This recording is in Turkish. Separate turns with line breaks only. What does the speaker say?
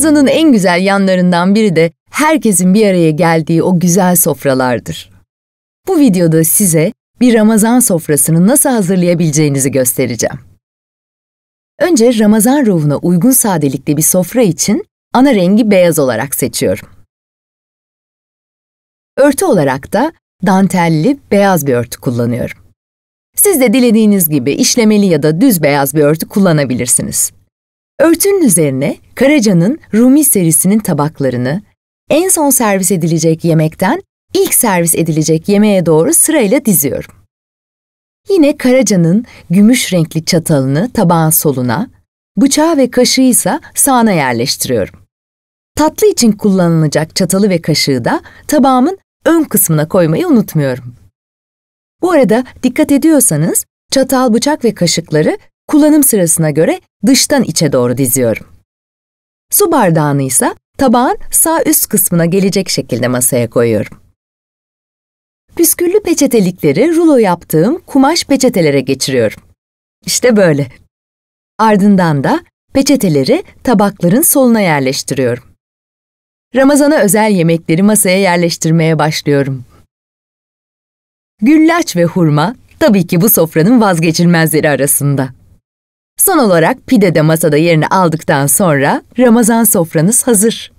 Ramazan'ın en güzel yanlarından biri de herkesin bir araya geldiği o güzel sofralardır. Bu videoda size bir Ramazan sofrasını nasıl hazırlayabileceğinizi göstereceğim. Önce Ramazan ruhuna uygun sadelikte bir sofra için ana rengi beyaz olarak seçiyorum. Örtü olarak da dantelli beyaz bir örtü kullanıyorum. Siz de dilediğiniz gibi işlemeli ya da düz beyaz bir örtü kullanabilirsiniz. Örtünün üzerine Karaca'nın Rumi serisinin tabaklarını en son servis edilecek yemekten ilk servis edilecek yemeğe doğru sırayla diziyorum. Yine Karaca'nın gümüş renkli çatalını tabağın soluna, bıçağı ve kaşığı ise sağına yerleştiriyorum. Tatlı için kullanılacak çatalı ve kaşığı da tabağımın ön kısmına koymayı unutmuyorum. Bu arada dikkat ediyorsanız çatal, bıçak ve kaşıkları kullanım sırasına göre dıştan içe doğru diziyorum. Su bardağını ise tabağın sağ üst kısmına gelecek şekilde masaya koyuyorum. Püsküllü peçetelikleri rulo yaptığım kumaş peçetelere geçiriyorum. İşte böyle. Ardından da peçeteleri tabakların soluna yerleştiriyorum. Ramazana özel yemekleri masaya yerleştirmeye başlıyorum. Güllaç ve hurma tabii ki bu sofranın vazgeçilmezleri arasında. Son olarak pide de masada yerini aldıktan sonra Ramazan sofranız hazır.